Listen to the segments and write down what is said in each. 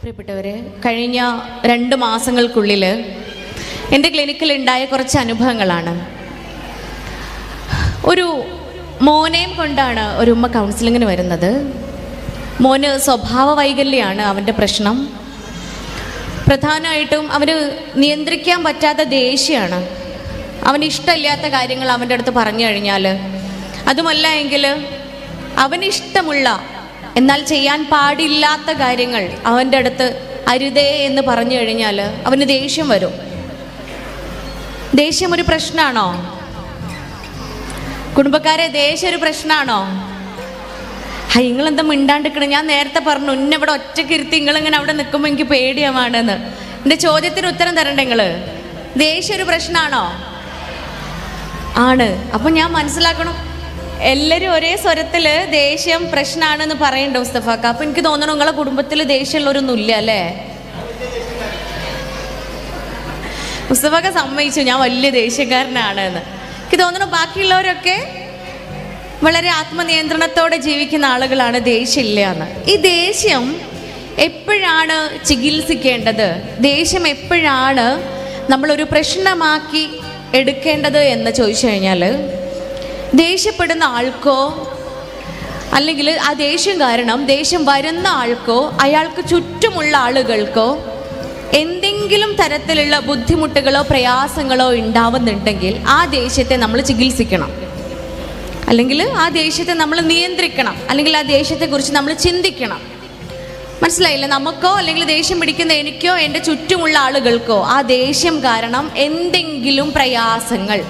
പ്രിയപ്പെട്ടവരെ കഴിഞ്ഞ രണ്ട് മാസങ്ങൾക്കുള്ളിൽ എന്റെ ക്ലിനിക്കിൽ ഉണ്ടായ കുറച്ച് അനുഭവങ്ങളാണ്. ഒരു മോനെയും കൊണ്ടാണ് ഒരു ഉമ്മ കൗൺസിലിങ്ങിന് വരുന്നത്. മോന് സ്വഭാവ വൈകല്യമാണ് അവന്റെ പ്രശ്നം. പ്രധാനമായിട്ടും അവന് നിയന്ത്രിക്കാൻ പറ്റാത്ത ദേഷ്യമാണ്. അവന് ഇഷ്ടമില്ലാത്ത കാര്യങ്ങൾ അവന്റെ അടുത്ത് പറഞ്ഞു കഴിഞ്ഞാൽ അതുമല്ല എങ്കിൽ അവന് ഇഷ്ടമുള്ള എന്നാൽ ചെയ്യാൻ പാടില്ലാത്ത കാര്യങ്ങൾ അവന്റെ അടുത്ത് അരുതേ എന്ന് പറഞ്ഞു കഴിഞ്ഞാൽ അവന് ദേഷ്യം വരും. ദേഷ്യം ഒരു പ്രശ്നമാണോ കുടുംബക്കാരെ ദേഷ്യം ഒരു പ്രശ്നമാണോ ഹൈ നിങ്ങളെന്താ മിണ്ടാണ്ടിരിക്കണം? ഞാൻ നേരത്തെ പറഞ്ഞു ഇന്ന ഇവിടെ ഒറ്റയ്ക്ക് ഇരുത്തി നിങ്ങളിങ്ങനെ അവിടെ നിൽക്കുമ്പോൾ എനിക്ക് പേടിയാവാണെന്ന്. എന്റെ ചോദ്യത്തിന് ഉത്തരം തരണ്ടേ നിങ്ങൾ ദേഷ്യം ഒരു പ്രശ്നമാണോ ആണ്. അപ്പം ഞാൻ മനസ്സിലാക്കണം എല്ലാവരും ഒരേ സ്വരത്തിൽ ദേഷ്യം പ്രശ്നമാണെന്ന് പറയണ്ട മുസ്തഫാക്ക അപ്പം എനിക്ക് തോന്നുന്നു നിങ്ങളെ കുടുംബത്തിൽ ദേഷ്യമുള്ളവരൊന്നും ഇല്ല അല്ലേ? മുസ്തഫാക്ക സമ്മതിച്ചു ഞാൻ വലിയ ദേഷ്യക്കാരനാണ് എന്ന് എനിക്ക് തോന്നുന്നു ബാക്കിയുള്ളവരൊക്കെ വളരെ ആത്മനിയന്ത്രണത്തോടെ ജീവിക്കുന്ന ആളുകളാണ് ദേഷ്യമില്ല എന്ന് ഈ ദേഷ്യം എപ്പോഴാണ് ചികിത്സിക്കേണ്ടത്? ദേഷ്യം എപ്പോഴാണ് നമ്മളൊരു പ്രശ്നമാക്കി എടുക്കേണ്ടത് എന്ന് ചോദിച്ചു കഴിഞ്ഞാൽ ദേഷ്യപ്പെടുന്ന ആൾക്കോ അല്ലെങ്കിൽ ആ ദേഷ്യം കാരണം ദേഷ്യം വരുന്ന ആൾക്കോ അയാൾക്ക് ചുറ്റുമുള്ള ആളുകൾക്കോ എന്തെങ്കിലും തരത്തിലുള്ള ബുദ്ധിമുട്ടുകളോ പ്രയാസങ്ങളോ ഉണ്ടാവുന്നുണ്ടെങ്കിൽ ആ ദേഷ്യത്തെ നമ്മൾ ചികിത്സിക്കണം. അല്ലെങ്കിൽ ആ ദേഷ്യത്തെ നമ്മൾ നിയന്ത്രിക്കണം. അല്ലെങ്കിൽ ആ ദേഷ്യത്തെക്കുറിച്ച് നമ്മൾ ചിന്തിക്കണം. മനസ്സിലായില്ല? നമുക്കോ അല്ലെങ്കിൽ ദേഷ്യം പിടിക്കുന്ന എനിക്കോ എന്റെ ചുറ്റുമുള്ള ആളുകൾക്കോ ആ ദേഷ്യം കാരണം എന്തെങ്കിലും പ്രയാസങ്ങൾ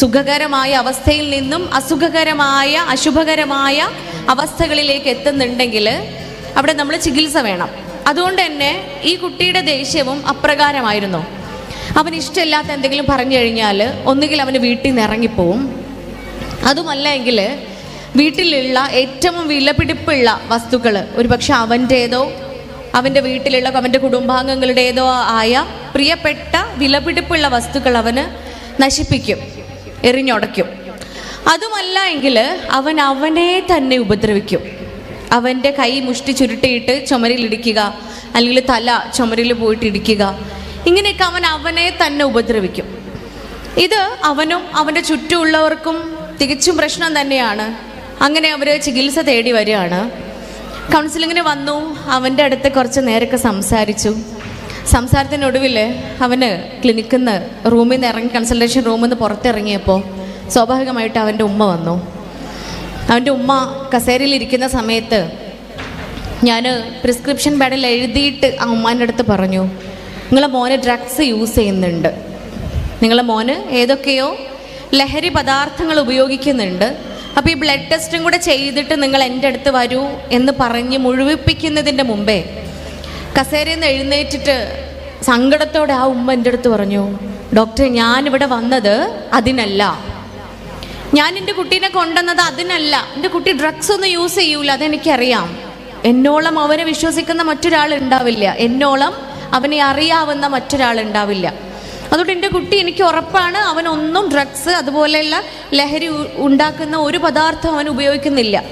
സുഖകരമായ അവസ്ഥയിൽ നിന്നും അസുഖകരമായ അശുഭകരമായ അവസ്ഥകളിലേക്ക് എത്തുന്നുണ്ടെങ്കിൽ അവിടെ നമ്മൾ ചികിത്സ വേണം. അതുകൊണ്ട് തന്നെ ഈ കുട്ടിയുടെ ദേഷ്യവും അപ്രകാരമായിരുന്നു. അവൻ ഇഷ്ടമില്ലാത്ത എന്തെങ്കിലും പറഞ്ഞു കഴിഞ്ഞാൽ ഒന്നുകിൽ അവന് വീട്ടിൽ നിന്ന് ഇറങ്ങിപ്പോവും. അതുമല്ല എങ്കിൽ വീട്ടിലുള്ള ഏറ്റവും വിലപിടിപ്പുള്ള വസ്തുക്കൾ ഒരുപക്ഷെ അവന്റേതോ അവന്റെ വീട്ടിലുള്ള അവന്റെ കുടുംബാംഗങ്ങളുടേതോ ആയ പ്രിയപ്പെട്ട വിലപിടിപ്പുള്ള വസ്തുക്കൾ അവന് നശിപ്പിക്കും. എറിഞ്ഞുടയ്ക്കും. അതുമല്ല എങ്കിൽ അവൻ അവനെ തന്നെ ഉപദ്രവിക്കും. അവന്റെ കൈ മുഷ്ടി ചുരുട്ടിയിട്ട് ചുമരിലിടിക്കുക അല്ലെങ്കിൽ തല ചുമരിൽ പോയിട്ട് ഇടിക്കുക. ഇങ്ങനെയൊക്കെ അവൻ അവനെ തന്നെ ഉപദ്രവിക്കും. ഇത് അവനും അവന്റെ ചുറ്റുമുള്ളവർക്കും തികച്ചും പ്രശ്നം തന്നെയാണ്. അങ്ങനെ അവർ ചികിത്സ തേടി വരികയാണ്. കൗൺസിലിങ്ങിന് വന്നു അവന്റെ അടുത്ത് കുറച്ച് നേരൊക്കെ സംസാരിച്ചു. സംസാരത്തിനൊടുവിൽ അവന് ക്ലിനിക്കിൽ നിന്ന് റൂമിൽ നിന്ന് ഇറങ്ങി കൺസൾട്ടേഷൻ റൂമിൽ നിന്ന് പുറത്തിറങ്ങിയപ്പോൾ സ്വാഭാവികമായിട്ട് അവന്റെ ഉമ്മ വന്നു. അവന്റെ ഉമ്മ കസേരയിൽ ഇരിക്കുന്ന സമയത്ത് ഞാൻ പ്രിസ്ക്രിപ്ഷൻ പാഡിൽ എഴുതിയിട്ട് ആ ഉമ്മാന്റെ അടുത്ത് പറഞ്ഞു നിങ്ങളെ മോന് ഡ്രഗ്സ് യൂസ് ചെയ്യുന്നുണ്ട്. നിങ്ങളെ മോന് ഏതൊക്കെയോ ലഹരി പദാർത്ഥങ്ങൾ ഉപയോഗിക്കുന്നുണ്ട്. അപ്പോൾ ഈ ബ്ലഡ് ടെസ്റ്റും കൂടെ ചെയ്തിട്ട് നിങ്ങൾ എന്റെ അടുത്ത് വരൂ എന്ന് പറഞ്ഞ് മുഴുവിപ്പിക്കുന്നതിന്റെ മുമ്പേ കസേരയിൽ നിന്ന് എഴുന്നേറ്റിട്ട് സങ്കടത്തോടെ ആ ഉമ്മ എന്റെ അടുത്ത് പറഞ്ഞു ഡോക്ടറെ ഞാനിവിടെ വന്നത് അതിനല്ല. ഞാൻ എന്റെ കുട്ടീനെ കൊണ്ടുവന്നത് അതിനല്ല. എന്റെ കുട്ടി ഡ്രഗ്സ് ഒന്നും യൂസ് ചെയ്യൂല അതെനിക്കറിയാം. എന്നോളം അവനെ വിശ്വസിക്കുന്ന മറ്റൊരാൾ ഉണ്ടാവില്ല. എന്നോളം അവനെ അറിയാവുന്ന മറ്റൊരാൾ ഉണ്ടാവില്ല. അതുകൊണ്ട് എന്റെ കുട്ടി എനിക്ക് ഉറപ്പാണ് അവനൊന്നും ഡ്രഗ്സ് അതുപോലെയുള്ള ലഹരി ഉണ്ടാക്കുന്ന ഒരു പദാർത്ഥം അവൻ ഉപയോഗിക്കുന്നില്ല.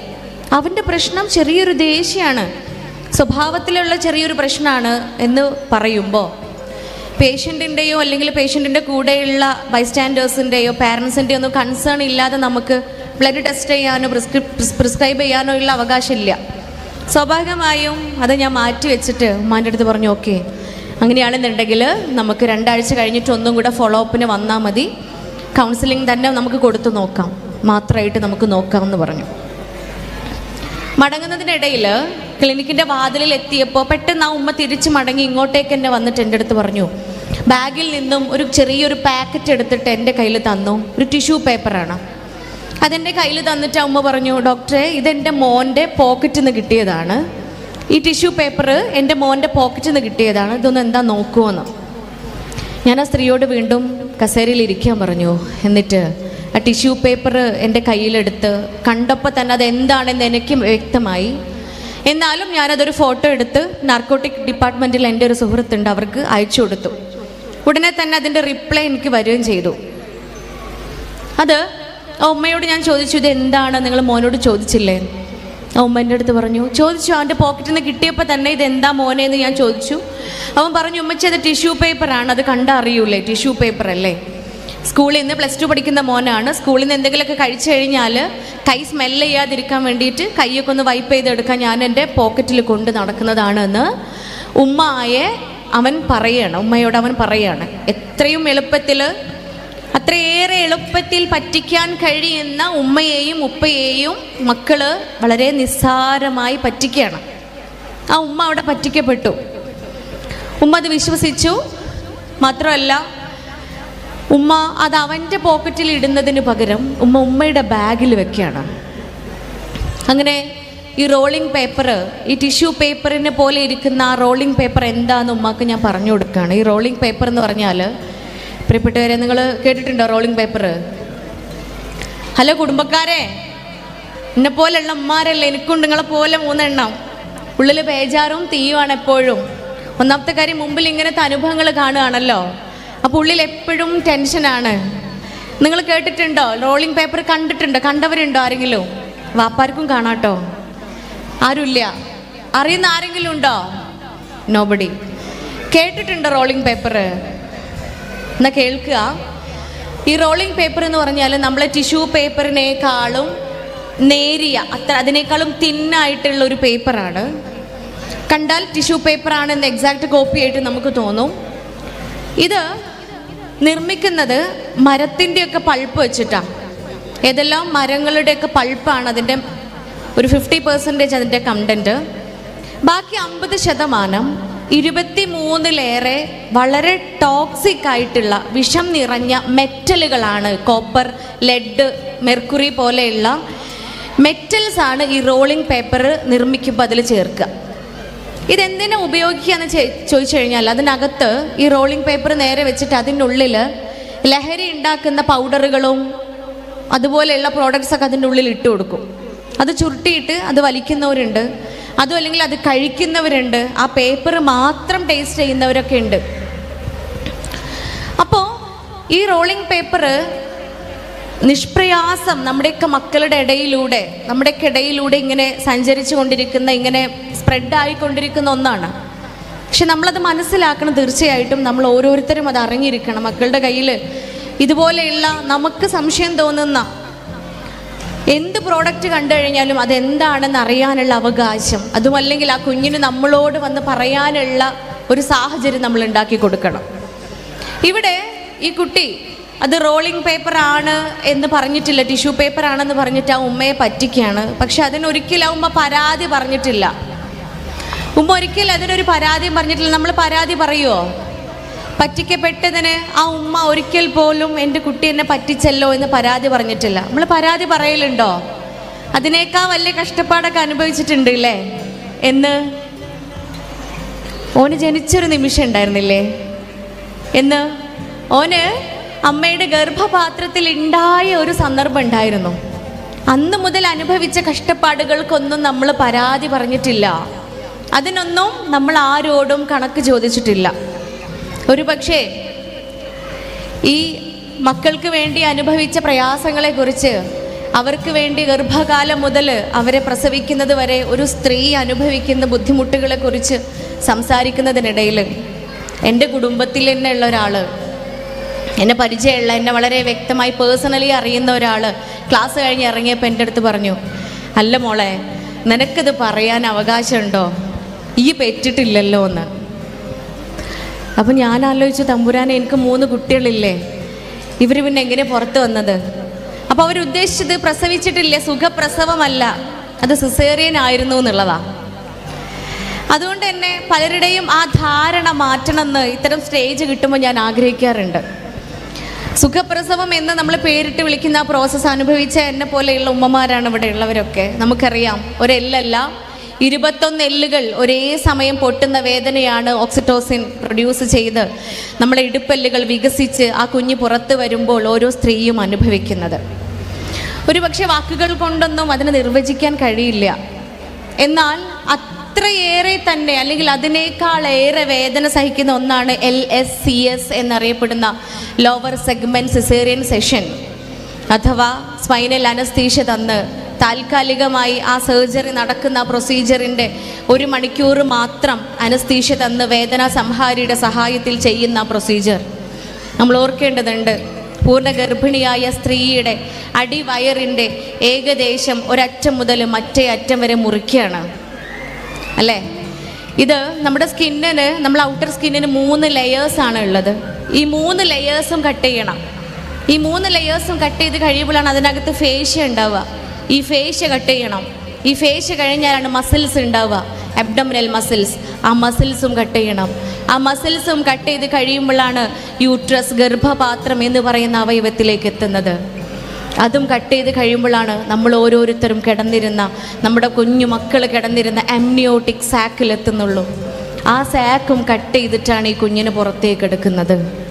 അവന്റെ പ്രശ്നം ചെറിയൊരു ദേഷ്യമാണ്. സ്വഭാവത്തിലുള്ള ചെറിയൊരു പ്രശ്നമാണ് എന്ന് പറയുമ്പോൾ പേഷ്യന്റിന്റെയോ അല്ലെങ്കിൽ പേഷ്യന്റിന്റെ കൂടെയുള്ള ബൈസ്റ്റാൻഡേഴ്സിന്റെയോ പാരൻസിന്റെയോ ഒന്നും കൺസേൺ ഇല്ലാതെ നമുക്ക് ബ്ലഡ് ടെസ്റ്റ് ചെയ്യാനോ പ്രിസ്ക്രി പ്രിസ്ക്രൈബ് ചെയ്യാനോ ഉള്ള അവകാശമില്ല. സ്വാഭാവികമായും അത് ഞാൻ മാറ്റി വെച്ചിട്ട് ഉമ്മാന്റെ അടുത്ത് പറഞ്ഞു ഓക്കെ അങ്ങനെയാണെന്നുണ്ടെങ്കിൽ നമുക്ക് രണ്ടാഴ്ച കഴിഞ്ഞിട്ട് ഒന്നും കൂടെ ഫോളോ അപ്പിന് വന്നാൽ മതി. കൗൺസിലിംഗ് തന്നെ നമുക്ക് കൊടുത്തു നോക്കാം. മാത്രമായിട്ട് നമുക്ക് നോക്കാം എന്ന് പറഞ്ഞു. മടങ്ങുന്നതിനിടയിൽ ക്ലിനിക്കിന്റെ വാതിലിൽ എത്തിയപ്പോൾ പെട്ടെന്ന് ആ ഉമ്മ തിരിച്ചു മടങ്ങി ഇങ്ങോട്ടേക്ക് എന്നെ വന്നിട്ട് എന്റെ അടുത്ത് പറഞ്ഞു ബാഗിൽ നിന്നും ഒരു ചെറിയൊരു പാക്കറ്റ് എടുത്തിട്ട് എന്റെ കയ്യിൽ തന്നു. ഒരു ടിഷ്യൂ പേപ്പറാണ്. അതെന്റെ കയ്യിൽ തന്നിട്ട് ആ ഉമ്മ പറഞ്ഞു ഡോക്ടറെ ഇതെന്റെ മോന്റെ പോക്കറ്റിൽ നിന്ന് കിട്ടിയതാണ്. ഈ ടിഷ്യൂ പേപ്പർ എന്റെ മോന്റെ പോക്കറ്റിൽ നിന്ന് കിട്ടിയതാണ്. ഇതൊന്ന് എന്താ നോക്കുമെന്ന് ഞാൻ ആ സ്ത്രീയോട് വീണ്ടും കസേരയിൽ ഇരിക്കാൻ പറഞ്ഞു. എന്നിട്ട് ആ ടിഷ്യൂ പേപ്പർ എന്റെ കയ്യിലെടുത്ത് കണ്ടപ്പോൾ തന്നെ അത് എന്താണെന്ന് എനിക്ക് വ്യക്തമായി എന്നാലും ഞാനതൊരു ഫോട്ടോ എടുത്ത് നാർക്കോട്ടിക് ഡിപ്പാർട്ട്മെന്റിൽ എന്റെ ഒരു സുഹൃത്തുണ്ട് അവർക്ക് അയച്ചു കൊടുത്തു. ഉടനെ തന്നെ അതിന്റെ റിപ്ലൈ എനിക്ക് വരികയും ചെയ്തു. അത് ഉമ്മയോട് ഞാൻ ചോദിച്ചു ഇത് എന്താണ് നിങ്ങൾ മോനോട് ചോദിച്ചില്ലേ? ആ ഉമ്മ എന്റെ അടുത്ത് പറഞ്ഞു ചോദിച്ചു അവന്റെ പോക്കറ്റിൽ നിന്ന് കിട്ടിയപ്പോൾ തന്നെ ഇത് എന്താ മോനെ എന്ന് ഞാൻ ചോദിച്ചു. അവൻ പറഞ്ഞു ഉമ്മച്ചത് ടിഷ്യൂ പേപ്പറാണ് അത് കണ്ടറിയൂലേ ടിഷ്യൂ പേപ്പർ അല്ലേ? സ്കൂളിൽ നിന്ന് പ്ലസ് ടു പഠിക്കുന്ന മോനാണ്. സ്കൂളിൽ നിന്ന് എന്തെങ്കിലുമൊക്കെ കഴിച്ചു കഴിഞ്ഞാൽ കൈ സ്മെല്ല് ചെയ്യാതിരിക്കാൻ വേണ്ടിയിട്ട് കൈയൊക്കെ ഒന്ന് വൈപ്പ് ചെയ്തെടുക്കാൻ ഞാൻ എന്റെ പോക്കറ്റിൽ കൊണ്ട് നടക്കുന്നതാണെന്ന് ഉമ്മയെ അവൻ പറയാണ്. ഉമ്മയോട് അവൻ പറയാണ്. എത്രയും എളുപ്പത്തിൽ അത്രയേറെ എളുപ്പത്തിൽ പറ്റിക്കാൻ കഴിയുന്ന ഉമ്മയെയും ഉപ്പയെയും മക്കൾ വളരെ നിസ്സാരമായി പറ്റിക്കുകയാണ്. ആ ഉമ്മ അവിടെ പറ്റിക്കപ്പെട്ടു. ഉമ്മ അത് വിശ്വസിച്ചു. മാത്രമല്ല ഉമ്മ അത് അവന്റെ പോക്കറ്റിൽ ഇടുന്നതിന് പകരം ഉമ്മ ഉമ്മയുടെ ബാഗിൽ വെക്കുകയാണ്. അങ്ങനെ ഈ റോളിംഗ് പേപ്പർ ഈ ടിഷ്യൂ പേപ്പറിനെ പോലെ ഇരിക്കുന്ന ആ റോളിംഗ് പേപ്പർ എന്താണെന്ന് ഉമ്മക്ക് ഞാൻ പറഞ്ഞു കൊടുക്കുകയാണ്. ഈ റോളിംഗ് പേപ്പർ എന്ന് പറഞ്ഞാൽ പ്രിയപ്പെട്ടവരെ നിങ്ങൾ കേട്ടിട്ടുണ്ടോ റോളിംഗ് പേപ്പർ ഹലോ കുടുംബക്കാരെ എന്നെ പോലെയുള്ള ഉമ്മാരല്ലേ? എനിക്കും നിങ്ങളെ പോലെ മൂന്നെണ്ണം. ഉള്ളിൽ ബേജാറും തീയുമാണ് എപ്പോഴും. ഒന്നാമത്തെ കാര്യം മുമ്പിൽ ഇങ്ങനത്തെ അനുഭവങ്ങൾ കാണുകയാണല്ലോ. അപ്പോൾ ഉള്ളിൽ എപ്പോഴും ടെൻഷനാണ് നിങ്ങൾ കേട്ടിട്ടുണ്ടോ? റോളിംഗ് പേപ്പർ കണ്ടിട്ടുണ്ടോ? കണ്ടവരുണ്ടോ ആരെങ്കിലും? വാപ്പാർക്കും കാണാട്ടോ. ആരുമില്ല അറിയുന്ന ആരെങ്കിലും ഉണ്ടോ? നോബഡി കേട്ടിട്ടുണ്ടോ റോളിംഗ് പേപ്പർ എന്നാ കേൾക്കുക. ഈ റോളിംഗ് പേപ്പർ എന്ന് പറഞ്ഞാൽ നമ്മളെ ടിഷ്യൂ പേപ്പറിനേക്കാളും നേരിയ അത്ര അതിനേക്കാളും തിന്നായിട്ടുള്ള ഒരു പേപ്പറാണ് കണ്ടാൽ ടിഷ്യൂ പേപ്പർ എന്ന് എക്സാക്ട് കോപ്പി ആയിട്ട് നമുക്ക് തോന്നും. ഇത് നിർമ്മിക്കുന്നത് മരത്തിന്റെയൊക്കെ പൾപ്പ് വെച്ചിട്ടാണ് ഏതെല്ലാം മരങ്ങളുടെയൊക്കെ പൾപ്പാണ് അതിന്റെ ഒരു ഫിഫ്റ്റി പെർസെന്റേജ് അതിന്റെ കണ്ടന്റ് ബാക്കി അമ്പത് ശതമാനം ഇരുപത്തി മൂന്നിലേറെ വളരെ ടോക്സിക് ആയിട്ടുള്ള വിഷം നിറഞ്ഞ മെറ്റലുകളാണ്. കോപ്പർ ലെഡ് മെർക്കുറി പോലെയുള്ള മെറ്റൽസ് ആണ് ഈ റോളിംഗ് പേപ്പർ നിർമ്മിക്കുമ്പോൾ അതിൽ ചേർക്കുക. ഇതെന്തിനാ ഉപയോഗിക്കുക എന്ന് ചോദിച്ചു കഴിഞ്ഞാൽ അതിനകത്ത് ഈ റോളിംഗ് പേപ്പർ നേരെ വെച്ചിട്ട് അതിന്റെ ഉള്ളിൽ ലഹരി ഉണ്ടാക്കുന്ന പൗഡറുകളും അതുപോലെയുള്ള പ്രോഡക്ട്സ് ഒക്കെ അതിന്റെ ഉള്ളിൽ ഇട്ട് കൊടുക്കും. അത് ചുരുട്ടിയിട്ട് അത് വലിക്കുന്നവരുണ്ട്. അതും അല്ലെങ്കിൽ അത് കഴിക്കുന്നവരുണ്ട്. ആ പേപ്പർ മാത്രം ടേസ്റ്റ് ചെയ്യുന്നവരൊക്കെ ഉണ്ട്. അപ്പോൾ ഈ റോളിംഗ് പേപ്പർ നിഷ്പ്രയാസം നമ്മുടെയൊക്കെ മക്കളുടെ ഇടയിലൂടെ നമ്മുടെയൊക്കെ ഇടയിലൂടെ ഇങ്ങനെ സഞ്ചരിച്ചു കൊണ്ടിരിക്കുന്ന ഇങ്ങനെ സ്പ്രെഡ് ആയിക്കൊണ്ടിരിക്കുന്ന ഒന്നാണ്. പക്ഷെ നമ്മളത് മനസ്സിലാക്കണം തീർച്ചയായിട്ടും. നമ്മൾ ഓരോരുത്തരും അത് അറിഞ്ഞിരിക്കണം. മക്കളുടെ കയ്യിൽ ഇതുപോലെയുള്ള നമുക്ക് സംശയം തോന്നുന്ന എന്ത് പ്രോഡക്റ്റ് കണ്ടു കഴിഞ്ഞാലും അതെന്താണെന്ന് അറിയാനുള്ള അവകാശം. അതുമല്ലെങ്കിൽ ആ കുഞ്ഞിന് നമ്മളോട് വന്ന് പറയാനുള്ള ഒരു സാഹചര്യം നമ്മൾ ഉണ്ടാക്കി കൊടുക്കണം. ഇവിടെ ഈ കുട്ടി അത് റോളിംഗ് പേപ്പർ ആണ് എന്ന് പറഞ്ഞിട്ടില്ല ടിഷ്യൂ പേപ്പർ ആണെന്ന് പറഞ്ഞിട്ട് ആ ഉമ്മയെ പറ്റിക്കുകയാണ് പക്ഷെ അതിനൊരിക്കലും ആ ഉമ്മ പരാതി പറഞ്ഞിട്ടില്ല. ഉമ്മ ഒരിക്കലും അതിനൊരു പരാതിയും പറഞ്ഞിട്ടില്ല. നമ്മൾ പരാതി പറയുമോ പറ്റിക്കപ്പെട്ടതിന് ആ ഉമ്മ ഒരിക്കൽ പോലും എന്റെ കുട്ടി എന്നെ പറ്റിച്ചല്ലോ എന്ന് പരാതി പറഞ്ഞിട്ടില്ല. നമ്മൾ പരാതി പറയലുണ്ടോ? അതിനേക്കാൾ വലിയ കഷ്ടപ്പാടൊക്കെ അനുഭവിച്ചിട്ടുണ്ട് ഇല്ലേ? എന്ന്. ഓന് ജനിച്ചൊരു നിമിഷം ഉണ്ടായിരുന്നില്ലേ? എന്ന്. ഓന് അമ്മയുടെ ഗർഭപാത്രത്തിൽ ഉണ്ടായ ഒരു സന്ദർഭം ഉണ്ടായിരുന്നു. അന്ന് മുതൽ അനുഭവിച്ച കഷ്ടപ്പാടുകൾക്കൊന്നും നമ്മൾ പരാതി പറഞ്ഞിട്ടില്ല. അതിനൊന്നും നമ്മൾ ആരോടും കണക്ക് ചോദിച്ചിട്ടില്ല. ഒരു പക്ഷേ ഈ മക്കൾക്ക് വേണ്ടി അനുഭവിച്ച പ്രയാസങ്ങളെക്കുറിച്ച് അവർക്ക് വേണ്ടി ഗർഭകാലം മുതൽ അവരെ പ്രസവിക്കുന്നത് വരെ ഒരു സ്ത്രീ അനുഭവിക്കുന്ന ബുദ്ധിമുട്ടുകളെക്കുറിച്ച് സംസാരിക്കുന്നതിനിടയിൽ എന്റെ കുടുംബത്തിൽ തന്നെ ഉള്ള ഒരാൾ എന്നെ പരിചയമുള്ള എന്നെ വളരെ വ്യക്തമായി പേഴ്സണലി അറിയുന്ന ഒരാൾ ക്ലാസ് കഴിഞ്ഞ് ഇറങ്ങിയപ്പോൾ എന്റെ അടുത്ത് പറഞ്ഞു അല്ല മോളെ നിനക്കത് പറയാൻ അവകാശമുണ്ടോ? ഈ പെറ്റിട്ടില്ലല്ലോ എന്ന്. അപ്പം ഞാൻ ആലോചിച്ചു തമ്പുരാനെ എനിക്ക് മൂന്ന് കുട്ടികളില്ലേ ഇവർ പിന്നെ എങ്ങനെ പുറത്ത് വന്നത്? അപ്പോൾ അവരുദ്ദേശിച്ചത് പ്രസവിച്ചിട്ടില്ല സുഖപ്രസവമല്ല അത് സിസേറിയൻ ആയിരുന്നു എന്നുള്ളതാ. അതുകൊണ്ട് തന്നെ പലരുടെയും ആ ധാരണ മാറ്റണമെന്ന് ഇത്തരം സ്റ്റേജ് കിട്ടുമ്പോൾ ഞാൻ ആഗ്രഹിക്കാറുണ്ട്. സുഖപ്രസവം എന്ന് നമ്മൾ പേരിട്ട് വിളിക്കുന്ന ആ പ്രോസസ്സ് അനുഭവിച്ച എന്നെ പോലെയുള്ള ഉമ്മമാരാണ് ഇവിടെ ഉള്ളവരൊക്കെ. നമുക്കറിയാം ഒരെല്ലല്ല ഇരുപത്തൊന്ന് എല്ലുകൾ ഒരേ സമയം പൊട്ടുന്ന വേദനയാണ് ഓക്സിറ്റോസിൻ പ്രൊഡ്യൂസ് ചെയ്ത് നമ്മളെ ഇടുപ്പെല്ലുകൾ വികസിച്ച് ആ കുഞ്ഞ് പുറത്ത് വരുമ്പോൾ ഓരോ സ്ത്രീയും അനുഭവിക്കുന്നത്. ഒരുപക്ഷെ വാക്കുകൾ കൊണ്ടൊന്നും അതിനെ നിർവചിക്കാൻ കഴിയില്ല. എന്നാൽ അത്രയേറെ തന്നെ അല്ലെങ്കിൽ അതിനേക്കാൾ ഏറെ വേദന സഹിക്കുന്ന ഒന്നാണ് എൽ എസ് സി എസ് എന്നറിയപ്പെടുന്ന ലോവർ സെഗ്മെന്റ് സിസേറിയൻ സെഷൻ അഥവാ സ്പൈനൽ അനസ്തീഷ തന്ന് താൽക്കാലികമായി ആ സർജറി നടക്കുന്ന പ്രൊസീജിയറിന്റെ ഒരു മണിക്കൂർ മാത്രം അനസ്തീഷ തന്ന് വേദന സംഹാരിയുടെ സഹായത്തിൽ ചെയ്യുന്ന പ്രൊസീജിയർ നമ്മൾ ഓർക്കേണ്ടതുണ്ട് പൂർണ ഗർഭിണിയായ സ്ത്രീയുടെ അടിവയറിന്റെ ഏകദേശം ഒരറ്റം മുതൽ മറ്റേ അറ്റം വരെ മുറിക്കുകയാണ്. അല്ലേ? ഇത് നമ്മുടെ സ്കിന്നിന് നമ്മൾ ഔട്ടർ സ്കിന്നിന് മൂന്ന് ലെയേഴ്സ് ആണ് ഉള്ളത്. ഈ മൂന്ന് ലെയേഴ്സും കട്ട് ചെയ്യണം. ഈ മൂന്ന് ലെയേഴ്സും കട്ട് ചെയ്ത് കഴിയുമ്പോഴാണ് അതിനകത്ത് ഫേഷ്യ ഉണ്ടാവുക. ഈ ഫേഷ്യ കട്ട് ചെയ്യണം. ഈ ഫേഷ്യ കഴിഞ്ഞാലാണ് മസിൽസ് ഉണ്ടാവുക. അബ്ഡമിനൽ മസിൽസ് ആ മസിൽസും കട്ട് ചെയ്യണം. ആ മസിൽസും കട്ട് ചെയ്ത് കഴിയുമ്പോഴാണ് യൂട്രസ് ഗർഭപാത്രം എന്ന് പറയുന്ന അവയവത്തിലേക്ക് എത്തുന്നത്. അതും കട്ട് ചെയ്ത് കഴിയുമ്പോഴാണ് നമ്മൾ ഓരോരുത്തരും കിടന്നിരുന്ന നമ്മുടെ കുഞ്ഞു മക്കൾ കിടന്നിരുന്ന അമ്നിയോട്ടിക് സാക്കിലെത്തുന്നുള്ളൂ ആ സാക്കും കട്ട് ചെയ്തിട്ടാണ് ഈ കുഞ്ഞിന് പുറത്തേക്ക് എടുക്കുന്നത്.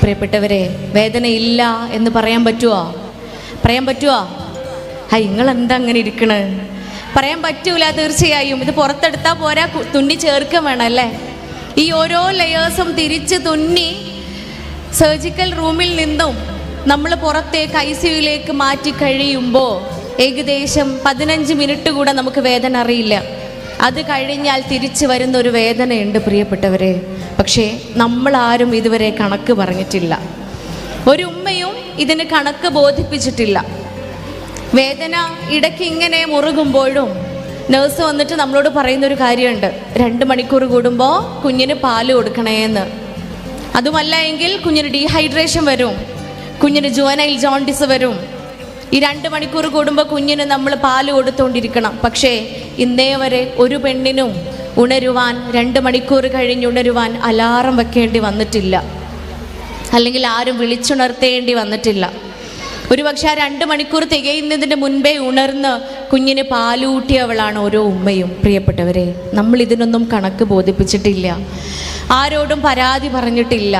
പ്രിയപ്പെട്ടവരെ വേദനയില്ല എന്ന് പറയാൻ പറ്റുമോ പറയാൻ പറ്റുമോ ഹൈ നിങ്ങൾ എന്താ അങ്ങനെ ഇരിക്കണേ? പറയാൻ പറ്റൂല തീർച്ചയായും. ഇത് പുറത്തെടുത്താൽ പോരാ തുന്നി ചേർക്കാൻ വേണം അല്ലേ? ഈ ഓരോ ലെയേഴ്സും തിരിച്ച് തുന്നി സർജിക്കൽ റൂമിൽ നിന്നും നമ്മൾ പുറത്തേക്ക് ഐ സിയുയിലേക്ക് മാറ്റി കഴിയുമ്പോൾ ഏകദേശം പതിനഞ്ച് മിനിറ്റ് കൂടെ നമുക്ക് വേദന അറിയില്ല. അത് കഴിഞ്ഞാൽ തിരിച്ചു വരുന്ന ഒരു വേദനയുണ്ട് പ്രിയപ്പെട്ടവരെ. പക്ഷേ നമ്മളാരും ഇതുവരെ കണക്ക് പറഞ്ഞിട്ടില്ല. ഒരു ഉമ്മയും ഇതിന് കണക്ക് ബോധിപ്പിച്ചിട്ടില്ല. വേദന ഇടയ്ക്ക് ഇങ്ങനെ മുറുകുമ്പോഴും നേഴ്സ് വന്നിട്ട് നമ്മളോട് പറയുന്ന ഒരു കാര്യമുണ്ട്. രണ്ട് മണിക്കൂർ കൂടുമ്പോൾ കുഞ്ഞിന് പാൽ കൊടുക്കണേന്ന്. അതുമല്ല എങ്കിൽ കുഞ്ഞിന് ഡീഹൈഡ്രേഷൻ വരും. കുഞ്ഞിന് ജുവനൈൽ ജോണ്ടിസ് വരും. ഈ രണ്ട് മണിക്കൂർ കൂടുമ്പോൾ കുഞ്ഞിന് നമ്മൾ പാൽ കൊടുത്തുകൊണ്ടിരിക്കണം പക്ഷേ ഇന്നേ വരെ ഒരു പെണ്ണിനും ഉണരുവാൻ രണ്ട് മണിക്കൂർ കഴിഞ്ഞ് ഉണരുവാൻ അലാറം വെക്കേണ്ടി വന്നിട്ടില്ല. അല്ലെങ്കിൽ ആരും വിളിച്ചുണർത്തേണ്ടി വന്നിട്ടില്ല. ഒരു പക്ഷേ ആ രണ്ട് മണിക്കൂർ തികയുന്നതിന് മുൻപേ ഉണർന്ന് കുഞ്ഞിന് പാലൂട്ടിയവളാണ് ഓരോ ഉമ്മയും. പ്രിയപ്പെട്ടവരെ നമ്മൾ ഇതിനൊന്നും കണക്ക് ബോധിപ്പിച്ചിട്ടില്ല. ആരോടും പരാതി പറഞ്ഞിട്ടില്ല.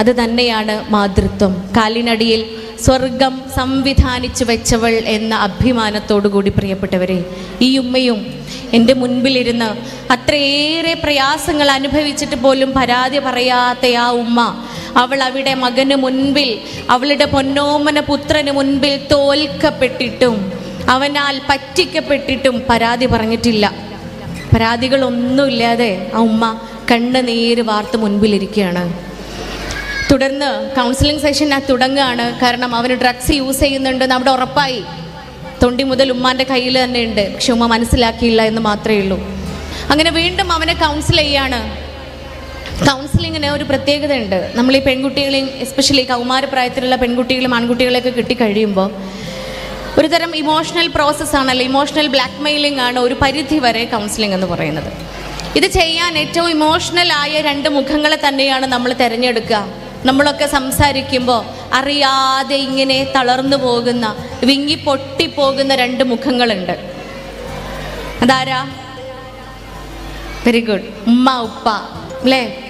അത് തന്നെയാണ് മാതൃത്വം. കാലിനടിയിൽ സ്വർഗം സംവിധാനിച്ചു വെച്ചവൾ എന്ന അഭിമാനത്തോടുകൂടി പ്രിയപ്പെട്ടവരെ ഈ ഉമ്മയും എന്റെ മുൻപിലിരുന്ന് അത്രയേറെ പ്രയാസങ്ങൾ അനുഭവിച്ചിട്ട് പോലും പരാതി പറയാത്ത ആ ഉമ്മ അവൾ അവിടെ മകന് മുൻപിൽ അവളുടെ പൊന്നോമന പുത്രന് മുൻപിൽ തോൽക്കപ്പെട്ടിട്ടും അവനാൽ പറ്റിക്കപ്പെട്ടിട്ടും പരാതി പറഞ്ഞിട്ടില്ല. പരാതികളൊന്നുമില്ലാതെ ആ ഉമ്മ കണ്ണുനീര് വാർത്ത് മുൻപിലിരിക്കുകയാണ്. തുടർന്ന് കൗൺസിലിംഗ് സെഷൻ തുടങ്ങുകയാണ്. കാരണം അവന് ഡ്രഗ്സ് യൂസ് ചെയ്യുന്നുണ്ടെന്ന് അവിടെ ഉറപ്പായി. തൊണ്ടി മുതൽ ഉമ്മാന്റെ കയ്യിൽ തന്നെ ഉണ്ട് പക്ഷെ ഉമ്മ മനസ്സിലാക്കിയില്ല എന്ന് മാത്രമേ ഉള്ളൂ. അങ്ങനെ വീണ്ടും അവനെ കൗൺസിൽ ചെയ്യാണ്. കൗൺസിലിങ്ങിന് ഒരു പ്രത്യേകത ഉണ്ട് നമ്മൾ ഈ പെൺകുട്ടികളെയും എസ്പെഷ്യലി കൗമാരപ്രായത്തിലുള്ള പെൺകുട്ടികളും ആൺകുട്ടികളെയൊക്കെ കിട്ടിക്കഴിയുമ്പോൾ ഒരു തരം ഇമോഷണൽ പ്രോസസ്സാണല്ലോ ഇമോഷണൽ ബ്ലാക്ക് മെയിലിംഗ് ആണ് ഒരു പരിധി വരെ കൗൺസിലിംഗ് എന്ന് പറയുന്നത്. ഇത് ചെയ്യാൻ ഏറ്റവും ഇമോഷണൽ ആയ രണ്ട് മുഖങ്ങളെ തന്നെയാണ് നമ്മൾ തിരഞ്ഞെടുക്കുക. നമ്മളൊക്കെ സംസാരിക്കുമ്പോൾ അറിയാതെ ഇങ്ങനെ തളർന്നു പോകുന്ന വിങ്ങി പൊട്ടിപ്പോകുന്ന രണ്ട് മുഖങ്ങളുണ്ട്. അതാരാ? വെരി ഗുഡ് ഉമ്മ ഉപ്പ അല്ലേ?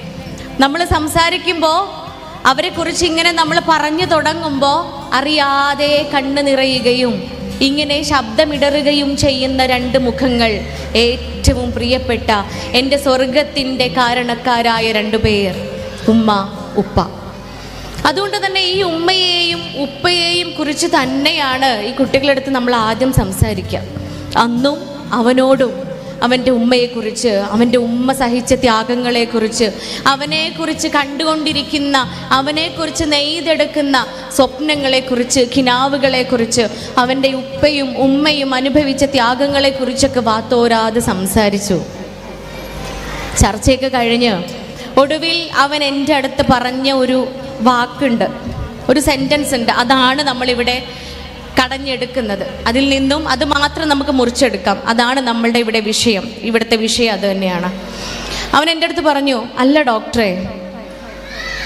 നമ്മൾ സംസാരിക്കുമ്പോൾ അവരെക്കുറിച്ച് ഇങ്ങനെ നമ്മൾ പറഞ്ഞു തുടങ്ങുമ്പോൾ അറിയാതെ കണ്ണ് നിറയുകയും ഇങ്ങനെ ശബ്ദമിടറുകയും ചെയ്യുന്ന രണ്ട് മുഖങ്ങൾ ഏറ്റവും പ്രിയപ്പെട്ട എന്റെ സ്വർഗത്തിന്റെ കാരണക്കാരായ രണ്ടു പേർ ഉമ്മ ഉപ്പ. അതുകൊണ്ട് തന്നെ ഈ ഉമ്മയെയും ഉപ്പയെയും കുറിച്ച് തന്നെയാണ് ഈ കുട്ടികളെടുത്ത് നമ്മൾ ആദ്യം സംസാരിക്കുക. അന്നും അവനോടും അവന്റെ ഉമ്മയെക്കുറിച്ച് അവന്റെ ഉമ്മ സഹിച്ച ത്യാഗങ്ങളെക്കുറിച്ച് അവനെക്കുറിച്ച് കണ്ടുകൊണ്ടിരിക്കുന്ന അവനെക്കുറിച്ച് നെയ്തെടുക്കുന്ന സ്വപ്നങ്ങളെക്കുറിച്ച് കിനാവുകളെക്കുറിച്ച് അവന്റെ ഉപ്പയും ഉമ്മയും അനുഭവിച്ച ത്യാഗങ്ങളെക്കുറിച്ചൊക്കെ വാത്തോരാതെ സംസാരിച്ചു. ചർച്ചയൊക്കെ കഴിഞ്ഞ് ഒടുവിൽ അവൻ എന്റെ അടുത്ത് പറഞ്ഞ ഒരു വാക്കുണ്ട്. ഒരു സെന്റൻസ് ഉണ്ട്. അതാണ് നമ്മളിവിടെ കടഞ്ഞെടുക്കുന്നത്. അതിൽ നിന്നും അത് മാത്രം നമുക്ക് മുറിച്ചെടുക്കാം. അതാണ് നമ്മളുടെ ഇവിടെ വിഷയം. ഇവിടുത്തെ വിഷയം അത് തന്നെയാണ്. അവൻ എന്റെ അടുത്ത് പറഞ്ഞു അല്ല ഡോക്ടറെ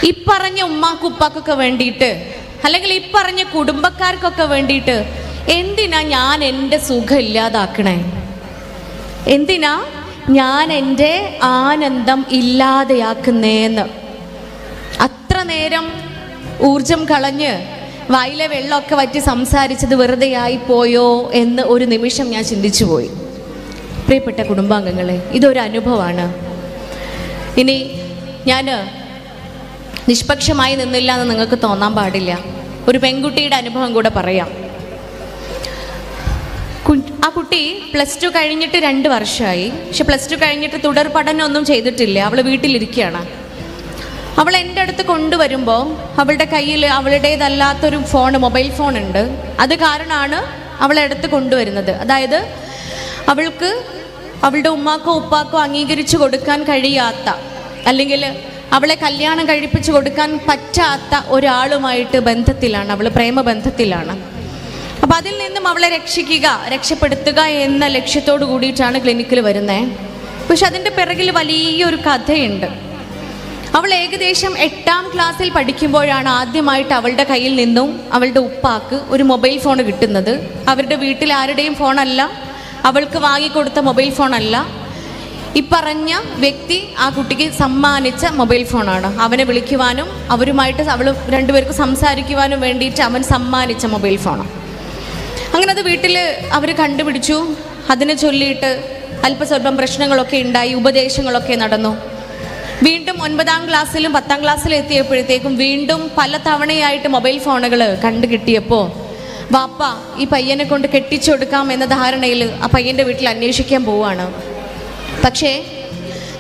ഈ പറഞ്ഞ ഉമ്മാക്കും ഉപ്പാക്കൊക്കെ വേണ്ടിയിട്ട് അല്ലെങ്കിൽ ഈ പറഞ്ഞ കുടുംബക്കാർക്കൊക്കെ വേണ്ടിയിട്ട് എന്തിനാ ഞാൻ എന്റെ സുഖം ഇല്ലാതാക്കണേ? എന്തിനാ ഞാൻ എന്റെ ആനന്ദം ഇല്ലാതെയാക്കുന്നേന്ന്? നേരം ഊർജം കളഞ്ഞ് വായിലെ വെള്ളമൊക്കെ വറ്റി സംസാരിച്ചത് വെറുതെ ആയിപ്പോയോ എന്ന് ഒരു നിമിഷം ഞാൻ ചിന്തിച്ചു പോയി. പ്രിയപ്പെട്ട കുടുംബാംഗങ്ങളെ ഇതൊരു അനുഭവമാണ്. ഇനി ഞാൻ നിഷ്പക്ഷമായി നിന്നില്ല എന്ന് നിങ്ങൾക്ക് തോന്നാൻ പാടില്ല. ഒരു പെൺകുട്ടിയുടെ അനുഭവം കൂടെ പറയാം. ആ കുട്ടി പ്ലസ് ടു കഴിഞ്ഞിട്ട് രണ്ട് വർഷമായി പക്ഷെ പ്ലസ് ടു കഴിഞ്ഞിട്ട് തുടർ പഠനമൊന്നും ചെയ്തിട്ടില്ല. അവൾ വീട്ടിലിരിക്കുകയാണ്. അവൾ എന്റെ അടുത്ത് കൊണ്ടുവരുമ്പോൾ അവളുടെ കയ്യിൽ അവളുടേതല്ലാത്തൊരു ഫോൺ മൊബൈൽ ഫോൺ ഉണ്ട് അത് കാരണമാണ് അവളെ അടുത്ത് കൊണ്ടുവരുന്നത്. അതായത് അവൾക്ക് അവളുടെ ഉമ്മാക്കോ ഉപ്പാക്കോ അംഗീകരിച്ചു കൊടുക്കാൻ കഴിയാത്ത അല്ലെങ്കിൽ അവളെ കല്യാണം കഴിപ്പിച്ചു കൊടുക്കാൻ പറ്റാത്ത ഒരാളുമായിട്ട് ബന്ധത്തിലാണ് അവൾ പ്രേമബന്ധത്തിലാണ്. അപ്പം അതിൽ നിന്നും അവളെ രക്ഷിക്കുക രക്ഷപ്പെടുത്തുക എന്ന ലക്ഷ്യത്തോടു കൂടിയിട്ടാണ് ക്ലിനിക്കിൽ വരുന്നത് പക്ഷെ അതിന്റെ പിറകിൽ വലിയൊരു കഥയുണ്ട്. അവൾ ഏകദേശം എട്ടാം ക്ലാസ്സിൽ പഠിക്കുമ്പോഴാണ് ആദ്യമായിട്ട് അവളുടെ കയ്യിൽ നിന്നും അവളുടെ ഉപ്പാക്ക് ഒരു മൊബൈൽ ഫോൺ കിട്ടുന്നത്. അവരുടെ വീട്ടിൽ ആരുടെയും ഫോണല്ല. അവൾക്ക് വാങ്ങിക്കൊടുത്ത മൊബൈൽ ഫോണല്ല. ഇപ്പറഞ്ഞ വ്യക്തി ആ കുട്ടിക്ക് സമ്മാനിച്ച മൊബൈൽ ഫോണാണ്. അവനെ വിളിക്കുവാനും അവരുമായിട്ട് അവൾ രണ്ടുപേർക്ക് സംസാരിക്കുവാനും വേണ്ടിയിട്ട് അവൻ സമ്മാനിച്ച മൊബൈൽ ഫോണാണ്. അങ്ങനെ അത് വീട്ടിൽ അവർ കണ്ടുപിടിച്ചു. അതിനെ ചൊല്ലിയിട്ട് അല്പസ്വല്പം പ്രശ്നങ്ങളൊക്കെ ഉണ്ടായി ഉപദേശങ്ങളൊക്കെ നടന്നു. വീണ്ടും ഒൻപതാം ക്ലാസ്സിലും പത്താം ക്ലാസ്സിലും എത്തിയപ്പോഴത്തേക്കും വീണ്ടും പല തവണയായിട്ട് മൊബൈൽ ഫോണുകൾ കണ്ടു കിട്ടിയപ്പോൾ വാപ്പ ഈ പയ്യനെ കൊണ്ട് കെട്ടിച്ചു കൊടുക്കാം എന്ന ധാരണയിൽ ആ പയ്യന്റെ വീട്ടിൽ അന്വേഷിക്കാൻ പോവാണ് പക്ഷേ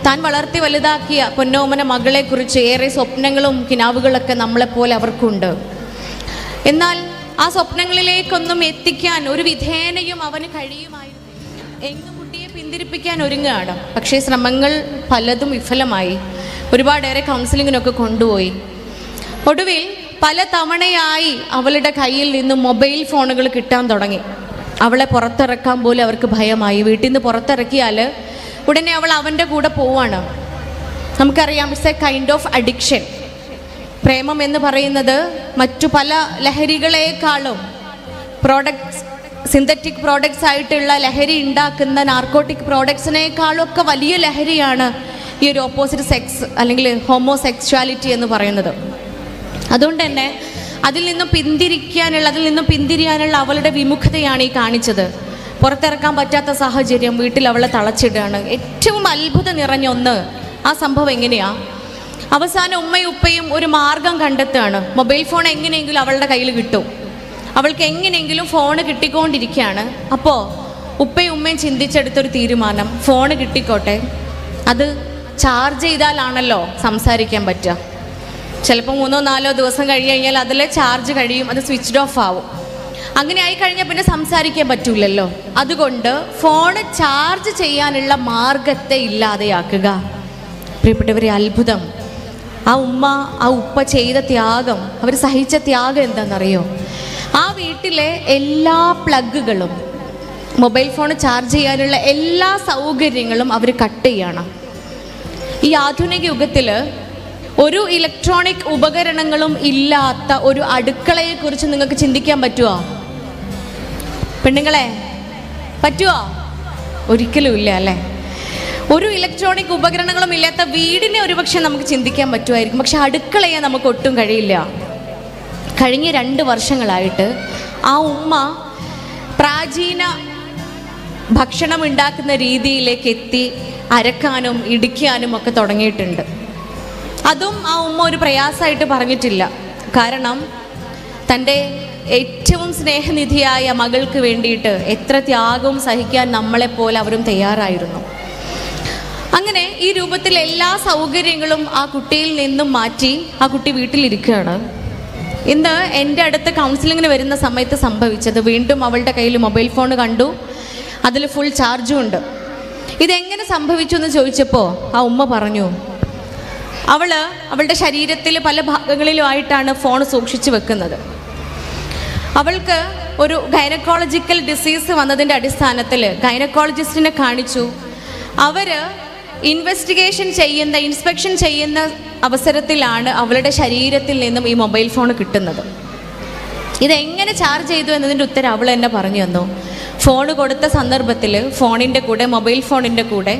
താൻ വളർത്തി വലുതാക്കിയ പൊന്നോമന മകളെക്കുറിച്ച് ഏറെ സ്വപ്നങ്ങളും കിനാവുകളൊക്കെ നമ്മളെപ്പോലെ അവർക്കുണ്ട്. എന്നാൽ ആ സ്വപ്നങ്ങളിലേക്കൊന്നും എത്തിക്കാൻ ഒരു വിധേനയും അവന് കഴിയുമായിരുന്നു എങ്ങും പിന്തിരിപ്പിക്കാൻ ഒരുങ്ങുകയാണ്. പക്ഷേ ശ്രമങ്ങൾ പലതും വിഫലമായി. ഒരുപാടേറെ കൗൺസിലിങ്ങിനൊക്കെ കൊണ്ടുപോയി. ഒടുവിൽ പല തവണയായി അവളുടെ കയ്യിൽ നിന്ന് മൊബൈൽ ഫോണുകൾ കിട്ടാൻ തുടങ്ങി. അവളെ പുറത്തിറക്കാൻ പോലും അവർക്ക് ഭയമായി. വീട്ടിൽ നിന്ന് പുറത്തിറക്കിയാൽ ഉടനെ അവൾ അവന്റെ കൂടെ പോവാണ്. നമുക്കറിയാം it's a kind of addiction പ്രേമം എന്ന് പറയുന്നത് മറ്റു പല ലഹരികളെക്കാളും പ്രോഡക്ട്സ് സിന്തറ്റിക് പ്രോഡക്ട്സ് ആയിട്ടുള്ള ലഹരി ഉണ്ടാക്കുന്ന നാർക്കോട്ടിക് പ്രോഡക്ട്സിനേക്കാളും ഒക്കെ വലിയ ലഹരിയാണ് ഈ ഒരു ഓപ്പോസിറ്റ് സെക്സ് അല്ലെങ്കിൽ ഹോമോസെക്സ്വാലിറ്റി എന്ന് പറയുന്നത്. അതുകൊണ്ട് തന്നെ അതിൽ നിന്നും പിന്തിരിക്കാനുള്ള അതിൽ നിന്നും പിന്തിരിയാനുള്ള അവളുടെ വിമുഖതയാണ് ഈ കാണിച്ചത്. പുറത്തിറക്കാൻ പറ്റാത്ത സാഹചര്യം വീട്ടിൽ അവളെ തളച്ചിടുകയാണ്. ഏറ്റവും അത്ഭുതം നിറഞ്ഞ ഒന്ന് ആ സംഭവം എങ്ങനെയാ? അവസാനം ഉമ്മയും ഉപ്പയും ഒരു മാർഗം കണ്ടെത്തുകയാണ്. മൊബൈൽ ഫോൺ എങ്ങനെയെങ്കിലും അവളുടെ കയ്യിൽ കിട്ടും. അവൾക്ക് എങ്ങനെയെങ്കിലും ഫോൺ കിട്ടിക്കൊണ്ടിരിക്കുകയാണ്. അപ്പോൾ ഉപ്പയും ഉമ്മയും ചിന്തിച്ചെടുത്തൊരു തീരുമാനം. ഫോൺ കിട്ടിക്കോട്ടെ. അത് ചാർജ് ചെയ്താലാണല്ലോ സംസാരിക്കാൻ പറ്റുക. ചിലപ്പോൾ മൂന്നോ നാലോ ദിവസം കഴിഞ്ഞ് കഴിഞ്ഞാൽ അതിൽ ചാർജ് കഴിയും അത് സ്വിച്ച്ഡ് ഓഫ് ആവും. അങ്ങനെ ആയി കഴിഞ്ഞാൽ പിന്നെ സംസാരിക്കാൻ പറ്റൂലല്ലോ. അതുകൊണ്ട് ഫോൺ ചാർജ് ചെയ്യാനുള്ള മാർഗത്തെ ഇല്ലാതെയാക്കുക. പ്രിയപ്പെട്ടവരെ അത്ഭുതം. ആ ഉമ്മ ആ ഉപ്പ ചെയ്ത ത്യാഗം അവർ സഹിച്ച ത്യാഗം എന്താണെന്നറിയോ? ആ വീട്ടിലെ എല്ലാ പ്ലഗുകളും മൊബൈൽ ഫോൺ ചാർജ് ചെയ്യാനുള്ള എല്ലാ സൗകര്യങ്ങളും അവർ കട്ട് ചെയ്യണം. ഈ ആധുനിക യുഗത്തിൽ ഒരു ഇലക്ട്രോണിക് ഉപകരണങ്ങളും ഇല്ലാത്ത ഒരു അടുക്കളയെക്കുറിച്ച് നിങ്ങൾക്ക് ചിന്തിക്കാൻ പറ്റുമോ പെണ്ണുങ്ങളെ പറ്റുമോ ഒരിക്കലും ഇല്ല അല്ലേ? ഒരു ഇലക്ട്രോണിക് ഉപകരണങ്ങളും ഇല്ലാത്ത വീടിനെ ഒരുപക്ഷെ നമുക്ക് ചിന്തിക്കാൻ പറ്റുമായിരിക്കും. പക്ഷെ അടുക്കളയെ നമുക്ക് ഒട്ടും കഴിയില്ല. കഴിഞ്ഞ രണ്ട് വർഷങ്ങളായിട്ട് ആ ഉമ്മ പ്രാചീന ഭക്ഷണം ഉണ്ടാക്കുന്ന രീതിയിലേക്ക് എത്തി അരക്കാനും ഇടിക്കാനും ഒക്കെ തുടങ്ങിയിട്ടുണ്ട്. അതും ആ ഉമ്മ ഒരു പ്രയാസമായിട്ട് പറഞ്ഞിട്ടില്ല. കാരണം തന്റെ ഏറ്റവും സ്നേഹനിധിയായ മകൾക്ക് വേണ്ടിയിട്ട് എത്ര ത്യാഗവും സഹിക്കാൻ നമ്മളെപ്പോലെ അവരും തയ്യാറായിരുന്നു. അങ്ങനെ ഈ രൂപത്തിൽ എല്ലാ സൗകര്യങ്ങളും ആ കുട്ടിയിൽ നിന്നും മാറ്റി ആ കുട്ടി വീട്ടിലിരിക്കുകയാണ്. ഇന്ന് എന്റെ അടുത്ത് കൗൺസിലിങ്ങിന് വരുന്ന സമയത്ത് സംഭവിച്ചത്. വീണ്ടും അവളുടെ കയ്യിൽ മൊബൈൽ ഫോൺ കണ്ടു. അതിൽ ഫുൾ ചാർജും ഉണ്ട്. ഇതെങ്ങനെ സംഭവിച്ചു എന്ന് ചോദിച്ചപ്പോൾ ആ ഉമ്മ പറഞ്ഞു അവൾ അവളുടെ ശരീരത്തിൽ പല ഭാഗങ്ങളിലുമായിട്ടാണ് ഫോൺ സൂക്ഷിച്ചു വെക്കുന്നത്. അവൾക്ക് ഒരു ഗൈനക്കോളജിക്കൽ ഡിസീസ് വന്നതിന്റെ അടിസ്ഥാനത്തിൽ ഗൈനക്കോളജിസ്റ്റിനെ കാണിച്ചു. അവർ ഇൻവെസ്റ്റിഗേഷൻ ചെയ്യുന്ന ഇൻസ്പെക്ഷൻ ചെയ്യുന്ന അവസരത്തിലാണ് അവളുടെ ശരീരത്തിൽ നിന്നും ഈ മൊബൈൽ ഫോൺ കിട്ടുന്നത്. ഇതെങ്ങനെ ചാർജ് ചെയ്തു എന്നതിന്റെ ഉത്തരം അവൾ എന്നെ പറഞ്ഞു തന്നു. ഫോൺ കൊടുത്ത സന്ദർഭത്തിൽ ഫോണിന്റെ കൂടെ മൊബൈൽ ഫോണിന്റെ കൂടെ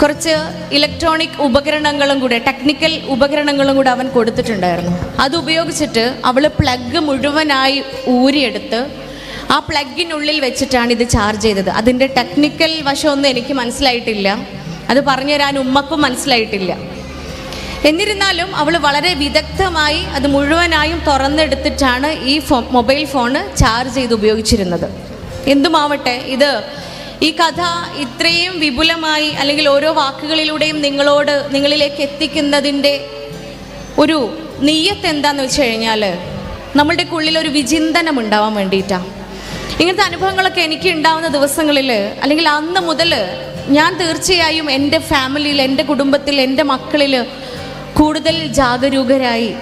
കുറച്ച് ഇലക്ട്രോണിക് ഉപകരണങ്ങളും കൂടെ ടെക്നിക്കൽ ഉപകരണങ്ങളും കൂടെ അവൻ കൊടുത്തിട്ടുണ്ടായിരുന്നു. അത് ഉപയോഗിച്ചിട്ട് അവൾ പ്ലഗ് മുഴുവനായി ഊരിയെടുത്ത് ആ പ്ലഗിനുള്ളിൽ വെച്ചിട്ടാണ് ഇത് ചാർജ് ചെയ്തത്. അതിന്റെ ടെക്നിക്കൽ വശമൊന്നും എനിക്ക് മനസ്സിലായിട്ടില്ല. അത് പറഞ്ഞു തരാൻ ഉമ്മക്കും മനസ്സിലായിട്ടില്ല. എന്നിരുന്നാലും അവൾ വളരെ വിദഗ്ധമായി അത് മുഴുവനായും തുറന്നെടുത്തിട്ടാണ് ഈ ഫോ മൊബൈൽ ഫോണ് ചാർജ് ചെയ്ത് ഉപയോഗിച്ചിരുന്നത്. എന്തുമാവട്ടെ ഇത് ഈ കഥ ഇത്രയും വിപുലമായി അല്ലെങ്കിൽ ഓരോ വാക്കുകളിലൂടെയും നിങ്ങളോട് നിങ്ങളിലേക്ക് എത്തിക്കുന്നതിന്റെ ഒരു നെയ്യത്ത് എന്താന്ന് വെച്ച് കഴിഞ്ഞാൽ നമ്മളുടെ ഒരു വിചിന്തനം ഉണ്ടാവാൻ വേണ്ടിയിട്ടാണ് ഇങ്ങനത്തെ അനുഭവങ്ങളൊക്കെ എനിക്ക് ഉണ്ടാവുന്ന ദിവസങ്ങളിൽ അല്ലെങ്കിൽ അന്ന് മുതൽ ഞാൻ തീർച്ചയായും എന്റെ ഫാമിലിയിൽ എന്റെ കുടുംബത്തിൽ എന്റെ മക്കളിൽ കൂടുതൽ ജാഗരൂകരായി.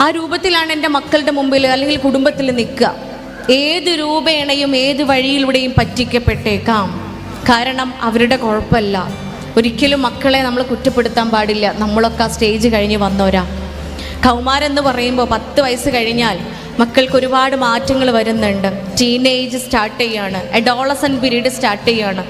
ആ രൂപത്തിലാണ് എന്റെ മക്കളുടെ മുമ്പിൽ അല്ലെങ്കിൽ കുടുംബത്തിൽ നിൽക്കുക. ഏത് രൂപേണയും ഏത് വഴിയിലൂടെയും പറ്റിക്കപ്പെട്ടേക്കാം. കാരണം അവരുടെ കുഴപ്പമല്ല. ഒരിക്കലും മക്കളെ നമ്മൾ കുറ്റപ്പെടുത്താൻ പാടില്ല. നമ്മളൊക്കെ ആ സ്റ്റേജ് കഴിഞ്ഞ് വന്നവരാ. കൗമാരെന്ന് പറയുമ്പോൾ പത്ത് വയസ്സ് കഴിഞ്ഞാൽ മക്കൾക്ക് ഒരുപാട് മാറ്റങ്ങൾ വരുന്നുണ്ട്. ടീനേജ് സ്റ്റാർട്ട് ചെയ്യാണ്. അഡോളസൻ പീരീഡ് സ്റ്റാർട്ട് ചെയ്യാണ്.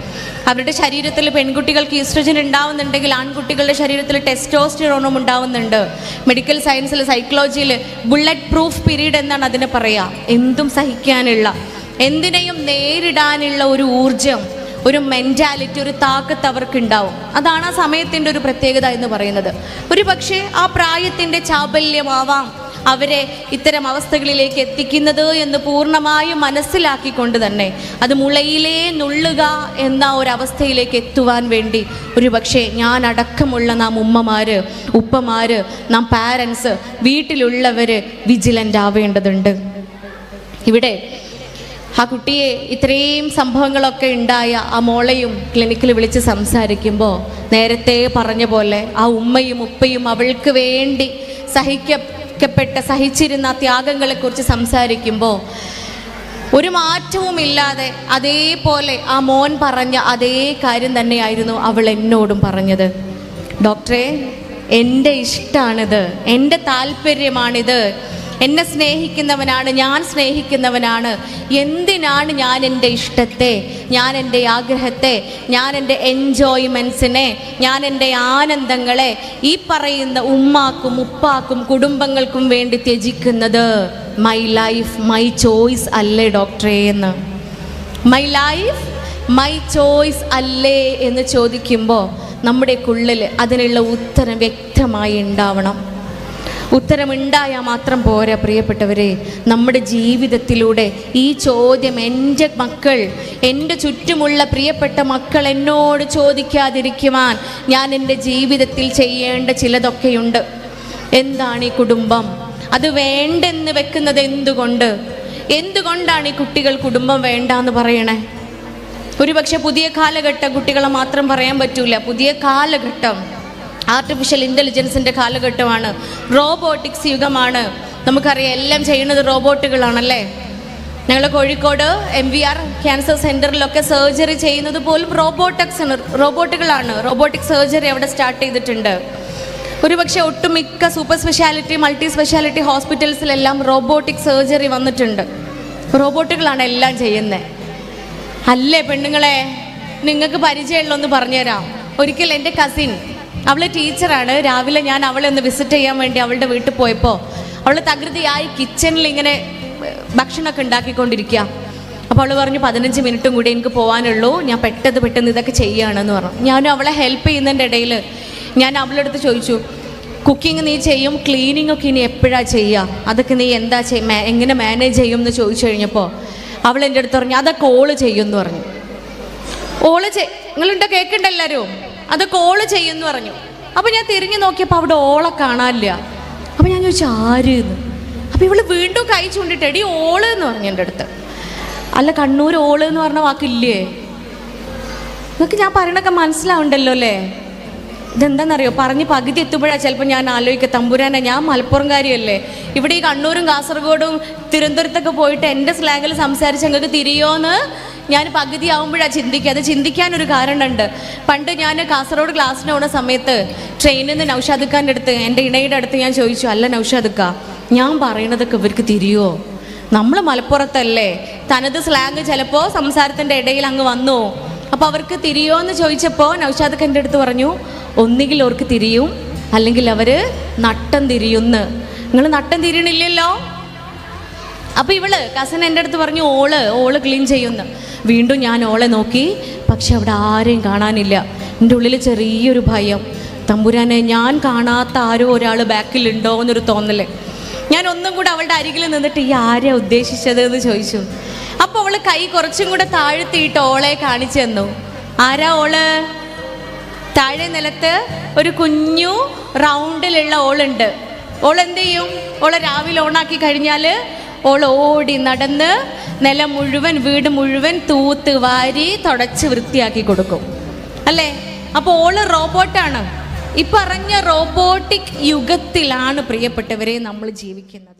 അവരുടെ ശരീരത്തിൽ പെൺകുട്ടികൾക്ക് ഈസ്ട്രജൻ ഉണ്ടാവുന്നുണ്ടെങ്കിൽ ആൺകുട്ടികളുടെ ശരീരത്തിൽ ടെസ്റ്റോസ്റ്റിറോണും ഉണ്ടാവുന്നുണ്ട്. മെഡിക്കൽ സയൻസിൽ സൈക്കോളജിയിൽ ബുള്ളറ്റ് പ്രൂഫ് പീരീഡ് എന്നാണ് അതിനെ പറയുക എന്തും സഹിക്കാനുള്ള എന്തിനേയും നേരിടാനുള്ള ഒരു ഊർജം ഒരു മെന്റാലിറ്റി ഒരു താക്കത്ത് അവർക്ക് ഉണ്ടാവും അതാണ് ആ സമയത്തിന്റെ ഒരു പ്രത്യേകത എന്ന് പറയുന്നത്. ഒരു പക്ഷേ ആ പ്രായത്തിന്റെ ചാബല്യമാവാം. അവരെ ഇത്തരം അവസ്ഥകളിലേക്ക് എത്തിക്കുന്നത് എന്ന് പൂർണമായും മനസ്സിലാക്കിക്കൊണ്ട് തന്നെ അത് മുളയിലേ നുള്ളുക എന്ന ഒരവസ്ഥയിലേക്ക് എത്തുവാൻ വേണ്ടി ഒരു പക്ഷേ ഞാൻ അടക്കമുള്ള നാം ഉമ്മമാർ ഉപ്പമാർ നാം പാരൻസ് വീട്ടിലുള്ളവർ വിജിലന്റ് ആവേണ്ടതുണ്ട്. ഇവിടെ ആ കുട്ടിയെ ഇത്രയും സംഭവങ്ങളൊക്കെ ഉണ്ടായ ആ മോളെയും ക്ലിനിക്കിൽ വിളിച്ച് സംസാരിക്കുമ്പോൾ നേരത്തെ പറഞ്ഞ പോലെ ആ ഉമ്മയും ഉപ്പയും അവൾക്ക് വേണ്ടി സഹിക്കപ്പെട്ട സഹിച്ചിരുന്ന ത്യാഗങ്ങളെ ത്യാഗങ്ങളെക്കുറിച്ച് സംസാരിക്കുമ്പോൾ ഒരു മാറ്റവുമില്ലാതെ അതേപോലെ ആ മോൻ പറഞ്ഞ അതേ കാര്യം തന്നെയായിരുന്നു അവൾ എന്നോടും പറഞ്ഞത്. ഡോക്ടറെ എന്റെ ഇഷ്ടമാണിത് എന്റെ താല്പര്യമാണിത്. എന്നെ സ്നേഹിക്കുന്നവനാണ് ഞാൻ സ്നേഹിക്കുന്നവനാണ്. എന്തിനാണ് ഞാൻ എന്റെ ഇഷ്ടത്തെ ഞാൻ എന്റെ ആഗ്രഹത്തെ ഞാൻ എന്റെ എൻജോയ്മെൻസിനെ ഞാൻ എന്റെ ആനന്ദങ്ങളെ ഈ പറയുന്ന ഉമ്മാക്കും ഉപ്പാക്കും കുടുംബങ്ങൾക്കും വേണ്ടി ത്യജിക്കുന്നത്? മൈ ലൈഫ് മൈ ചോയ്സ് അല്ലേ ഡോക്ടറെ എന്ന്. മൈ ലൈഫ് മൈ ചോയ്സ് അല്ലേ എന്ന് ചോദിക്കുമ്പോൾ നമ്മുടെ ഉള്ളിൽ അതിനുള്ള ഉത്തരം വ്യക്തമായി ഉണ്ടാവണം. ഉത്തരമുണ്ടായാൽ മാത്രം പോരാ പ്രിയപ്പെട്ടവരെ. നമ്മുടെ ജീവിതത്തിലൂടെ ഈ ചോദ്യം എന്റെ മക്കൾ എന്റെ ചുറ്റുമുള്ള പ്രിയപ്പെട്ട മക്കൾ എന്നോട് ചോദിക്കാതിരിക്കുവാൻ ഞാൻ എന്റെ ജീവിതത്തിൽ ചെയ്യേണ്ട ചിലതൊക്കെയുണ്ട്. എന്താണ് ഈ കുടുംബം? അത് വേണ്ടെന്ന് വെക്കുന്നത് എന്തുകൊണ്ട്? എന്തുകൊണ്ടാണ് ഈ കുട്ടികൾ കുടുംബം വേണ്ട എന്ന് പറയണേ? ഒരുപക്ഷെ പുതിയ കാലഘട്ടം കുട്ടികളെ മാത്രം പറയാൻ പറ്റൂല. പുതിയ കാലഘട്ടം. ആർട്ടിഫിഷ്യൽ ഇന്റലിജൻസിന്റെ കാലഘട്ടമാണ്. റോബോട്ടിക്സ് യുഗമാണ്. നമുക്കറിയാം എല്ലാം ചെയ്യുന്നത് റോബോട്ടുകളാണല്ലേ? ഞങ്ങൾ Kozhikode M V R cancer സെന്ററിലൊക്കെ surgery ചെയ്യുന്നത് പോലും റോബോട്ടിക്സ് റോബോട്ടുകളാണ്. റോബോട്ടിക് സർജറി അവിടെ സ്റ്റാർട്ട് ചെയ്തിട്ടുണ്ട്. ഒരുപക്ഷെ ഒട്ടുമിക്ക സൂപ്പർ സ്പെഷ്യാലിറ്റി മൾട്ടി സ്പെഷ്യാലിറ്റി ഹോസ്പിറ്റൽസിലെല്ലാം റോബോട്ടിക് സർജറി വന്നിട്ടുണ്ട്. റോബോട്ടുകളാണ് എല്ലാം ചെയ്യുന്നത് അല്ലേ പെണ്ണുങ്ങളെ? നിങ്ങൾക്ക് പരിചയമുള്ളൊന്ന് പറഞ്ഞുതരാം. ഒരിക്കൽ എന്റെ കസിൻ അവൾ ടീച്ചറാണ്. രാവിലെ ഞാൻ അവളെ ഒന്ന് വിസിറ്റ് ചെയ്യാൻ വേണ്ടി അവളുടെ വീട്ടിൽ പോയപ്പോൾ അവൾ തകൃതിയായി കിച്ചണിൽ ഇങ്ങനെ ഭക്ഷണമൊക്കെ ഉണ്ടാക്കിക്കൊണ്ടിരിക്കുക അപ്പോൾ അവൾ പറഞ്ഞു പതിനഞ്ച് മിനിറ്റും കൂടി എനിക്ക് പോകാനുള്ളൂ ഞാൻ പെട്ടെന്ന് പെട്ടെന്ന് ഇതൊക്കെ ചെയ്യുകയാണെന്ന് പറഞ്ഞു. ഞാനും അവളെ ഹെൽപ്പ് ചെയ്യുന്നതിന്റെ ഇടയിൽ ഞാൻ അവളുടെ അടുത്ത് ചോദിച്ചു കുക്കിംഗ് നീ ചെയ്യും ക്ലീനിങ് ഒക്കെ ഇനി എപ്പോഴാണ് ചെയ്യുക അതൊക്കെ നീ എന്താ ചെയ്യും എങ്ങനെ മാനേജ് ചെയ്യും എന്ന് ചോദിച്ചു കഴിഞ്ഞപ്പോൾ അവൾ എന്റെ അടുത്ത് പറഞ്ഞു അതൊക്കെ ഓൾ ചെയ്യും എന്ന് പറഞ്ഞു. ഓൾ ചെയ് നിങ്ങളുണ്ടോ കേൾക്കണ്ട എല്ലാവരും അതൊക്കെ കോൾ ചെയ്യുമെന്ന് പറഞ്ഞു. അപ്പൊ ഞാൻ തിരിഞ്ഞു നോക്കിയപ്പോൾ അവിടെ ഓളെ കാണാനില്ല. അപ്പൊ ഞാൻ ചോദിച്ചു ആര് എന്ന് ഇവൾ വീണ്ടും കൈ ചൂണ്ടിട്ട് എടി ഓൾ എന്ന് പറഞ്ഞു എന്റെ അടുത്ത്. അല്ല കണ്ണൂർ ഓൾ എന്ന് പറഞ്ഞ വാക്കില്ലേ? നിങ്ങൾക്ക് ഞാൻ പറയണൊക്കെ മനസ്സിലാവുണ്ടല്ലോ അല്ലേ? ഇതെന്താണെന്നറിയോ പറഞ്ഞ് പകുതി എത്തുമ്പോഴാണ് ചിലപ്പോൾ ഞാൻ ആലോചിക്കുക തമ്പുരാനെ ഞാൻ മലപ്പുറംകാരിയല്ലേ? ഇവിടെ ഈ കണ്ണൂരും കാസർഗോഡും തിരുവനന്തപുരത്തൊക്കെ പോയിട്ട് എന്റെ സ്ലാങ്ങിൽ സംസാരിച്ച് ഞങ്ങൾക്ക് തിരിയോന്ന്? ഞാൻ പകുതി ആവുമ്പോഴാണ് ചിന്തിക്കുക. അത് ചിന്തിക്കാൻ ഒരു കാരണമുണ്ട്. പണ്ട് ഞാൻ കാസർഗോഡ് ക്ലാസ്സിന് സമയത്ത് ട്രെയിനിൽ നിന്ന് നൗഷാദ് ഖാന്റെ അടുത്ത് എന്റെ ഇണയുടെ അടുത്ത് ഞാൻ ചോദിച്ചു അല്ല നൗഷാദ് ഖാ ഞാൻ പറയണതൊക്കെ ഇവർക്ക് തിരിയോ? നമ്മൾ മലപ്പുറത്തല്ലേ? തനത് സ്ലാങ് ചിലപ്പോൾ സംസാരത്തിന്റെ ഇടയിൽ അങ്ങ് വന്നു. അപ്പോൾ അവർക്ക് തിരിയോ എന്ന് ചോദിച്ചപ്പോൾ നൗഷാദ് എന്റെ അടുത്ത് പറഞ്ഞു ഒന്നുകിൽ അവർക്ക് തിരിയും അല്ലെങ്കിൽ അവർ നട്ടം തിരിയുന്ന്. നിങ്ങൾ നട്ടം തിരിയണില്ലല്ലോ? അപ്പോൾ ഇവൾ കസൻ എന്റെ അടുത്ത് പറഞ്ഞു ഓൾ ഓൾ ക്ലീൻ ചെയ്യുന്നു. വീണ്ടും ഞാൻ ഓളെ നോക്കി. പക്ഷെ അവിടെ ആരെയും കാണാനില്ല. എന്റെ ഉള്ളിൽ ചെറിയൊരു ഭയം. തമ്പുരാനെ ഞാൻ കാണാത്ത ആരോ ഒരാൾ ബാക്കിലുണ്ടോ എന്നൊരു തോന്നൽ. ഞാൻ ഒന്നും കൂടെ അവളുടെ അരികിൽ നിന്നിട്ട് ഈ ആരെയാ ഉദ്ദേശിച്ചത് എന്ന് ചോദിച്ചു. അപ്പോൾ അവൾ കൈ കുറച്ചും കൂടെ താഴ്ത്തിയിട്ട് ഓളെ കാണിച്ചു തന്നു. ആരാ ഓൾ? താഴെ നിലത്ത് ഒരു കുഞ്ഞു റൗണ്ടിലുള്ള ഓളുണ്ട്. ഓൾ എന്ത് ചെയ്യും? ഓളെ രാവിലെ ഓണാക്കി കഴിഞ്ഞാൽ ഓൾ ഓടി നടന്ന് നിലം മുഴുവൻ വീട് മുഴുവൻ തൂത്ത് വാരി തുടച്ച് വൃത്തിയാക്കി കൊടുക്കും. അല്ലേ? അപ്പോൾ ഓൾ റോബോട്ടാണ്. ഇപ്പറഞ്ഞ പറഞ്ഞ റോബോട്ടിക് യുഗത്തിലാണ് പ്രിയപ്പെട്ടവരെ നമ്മൾ ജീവിക്കുന്നത്.